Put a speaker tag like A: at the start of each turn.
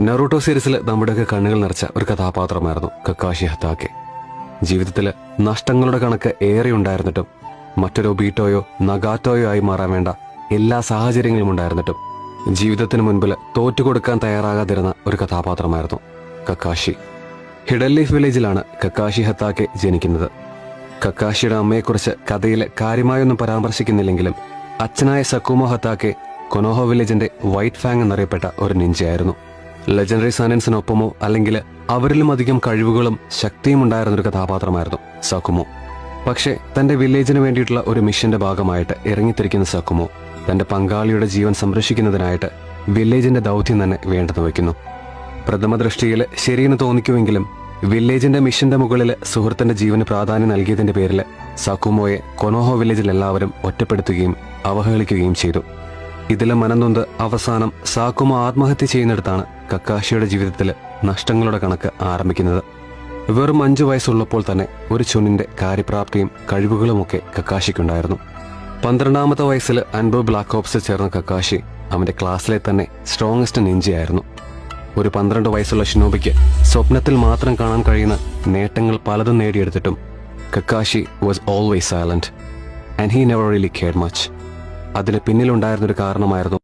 A: Naruto സീരീസിൽ നമ്മുടെയൊക്കെ കണ്ണുകൾ നിറച്ച ഒരു കഥാപാത്രമായിരുന്നു കക്കാശി ഹത്താക്കെ. ജീവിതത്തിൽ നഷ്ടങ്ങളുടെ കണക്ക് ഏറെ ഉണ്ടായിരുന്നിട്ടും മറ്റൊരു ബീറ്റോയോ നഗാറ്റോയോ ആയി മാറാൻ വേണ്ട എല്ലാ സാഹചര്യങ്ങളും ഉണ്ടായിരുന്നിട്ടും ജീവിതത്തിന് മുൻപിൽ തോറ്റുകൊടുക്കാൻ തയ്യാറാകാതിരുന്ന ഒരു കഥാപാത്രമായിരുന്നു കക്കാശി. ഹിഡൻ വില്ലേജിലാണ് കക്കാശി ഹത്താക്കെ ജനിക്കുന്നത്. കക്കാശിയുടെ അമ്മയെക്കുറിച്ച് കഥയിൽ കാര്യമായൊന്നും പരാമർശിക്കുന്നില്ലെങ്കിലും അച്ഛനായ സക്കുമോ ഹത്താക്കെ കൊനോഹോ വില്ലേജിന്റെ വൈറ്റ് ഫാങ് എന്നറിയപ്പെട്ട ഒരു നിഞ്ചയായിരുന്നു. ലെജൻഡറി സാനൻസിനൊപ്പമോ അല്ലെങ്കിൽ അവരിലും അധികം കഴിവുകളും ശക്തിയും ഉണ്ടായിരുന്ന ഒരു കഥാപാത്രമായിരുന്നു സക്കുമോ പക്ഷേ തന്റെ വില്ലേജിന് വേണ്ടിയിട്ടുള്ള ഒരു മിഷന്റെ ഭാഗമായിട്ട് ഇറങ്ങിത്തിരിക്കുന്ന സക്കുമോ തന്റെ പങ്കാളിയുടെ ജീവൻ സംരക്ഷിക്കുന്നതിനായിട്ട് വില്ലേജിന്റെ ദൗത്യം തന്നെ വേണ്ടെന്ന് വയ്ക്കുന്നു. പ്രഥമ ദൃഷ്ടിയിൽ ശരിയെന്ന് തോന്നിക്കുമെങ്കിലും വില്ലേജിന്റെ മിഷന്റെ മുകളിൽ സുഹൃത്തിന്റെ ജീവന് പ്രാധാന്യം നൽകിയതിന്റെ പേരിൽ സക്കുമോയെ കൊനോഹോ വില്ലേജിൽ എല്ലാവരും ഒറ്റപ്പെടുത്തുകയും അവഹേളിക്കുകയും ചെയ്തു. ഇതിലെ മനംനൊന്ത് അവസാനം സാക്കുമ ആത്മഹത്യ ചെയ്യുന്നിടത്താണ് കക്കാശിയുടെ ജീവിതത്തിൽ നഷ്ടങ്ങളുടെ കണക്ക് ആരംഭിക്കുന്നത്. വെറും അഞ്ചു വയസ്സുള്ളപ്പോൾ തന്നെ ഒരു ചുനിന്റെ കാര്യപ്രാപ്തിയും കഴിവുകളുമൊക്കെ കക്കാശിക്കുണ്ടായിരുന്നു. പന്ത്രണ്ടാമത്തെ വയസ്സിൽ അൻബോ ബ്ലാക്ക് ഓപ്സിൽ ചേർന്ന കക്കാശി അവന്റെ ക്ലാസ്സിലെ തന്നെ സ്ട്രോങ്ങസ്റ്റ് നിഞ്ചയായിരുന്നു. ഒരു പന്ത്രണ്ട് വയസ്സുള്ള ഷിനോബിക്ക് സ്വപ്നത്തിൽ മാത്രം കാണാൻ കഴിയുന്ന നേട്ടങ്ങൾ പലതും നേടിയെടുത്തിട്ടും Kakashi was always silent and he never really care much അതിന് പിന്നിലുണ്ടായിരുന്നൊരു കാരണമായിരുന്നു